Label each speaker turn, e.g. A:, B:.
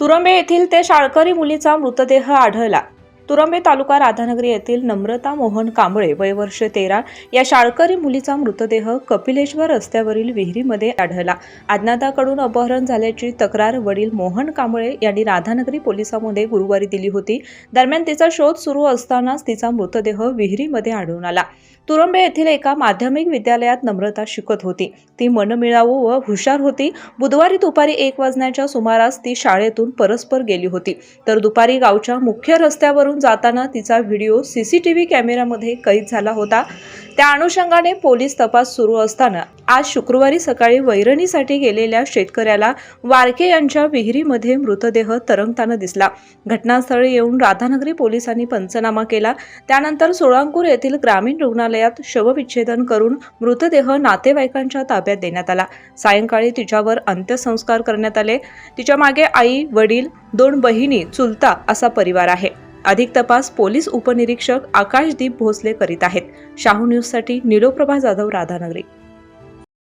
A: तुरंबे येथील ते शाळकरी मुलीचा मृतदेह आढळला. तुरंबे तालुका राधानगरी येथील नम्रता मोहन कांबळे वय वर्ष तेरा या शाळकरी मुलीचा मृतदेह कपिलेश्वर रस्त्यावरील विहिरीमध्ये आढळला. अज्ञाताकडून अपहरण झाल्याची तक्रार वडील मोहन कांबळे यांनी राधानगरी पोलिसांमध्ये गुरुवारी दिली होती. दरम्यान तिचा शोध सुरू असतानाच तिचा मृतदेह विहिरीमध्ये आढळून आला. तुरंबे येथील एका माध्यमिक विद्यालयात नम्रता शिकत होती. ती मनमिळावू व हुशार होती. बुधवारी दुपारी एक वाजण्याच्या सुमारास ती शाळेतून परस्पर गेली होती. तर दुपारी गावच्या मुख्य रस्त्यावरून जाताना तिचा video C C T V कॅमेऱ्यामध्ये कैद झाला होता. त्या अनुषंगाने पोलीस तपास सुरू असताना आज शुक्रवारी सकाळी वैरणीसाठी गेलेल्या शेतकऱ्याला वारके यांच्या विहिरीमध्ये मृतदेह तरंगताना दिसला. घटनास्थळी येऊन राधानगरी पोलिसांनी पंचनामा केला. त्यानंतर सोळांकूर येथील ग्रामीण रुग्णालयात शवविच्छेदन करून मृतदेह नातेवाईकांच्या ताब्यात देण्यात आला. सायंकाळी तिच्यावर अंत्यसंस्कार करण्यात आले. तिच्यामागे आई वडील दोन बहिणी चुलता असा परिवार आहे. अधिक तपास पोलीस उपनिरीक्षक आकाशदीप भोसले करीत आहेत. शाहू न्यूजसाठी निलोप्रभा जाधव राधानगरी.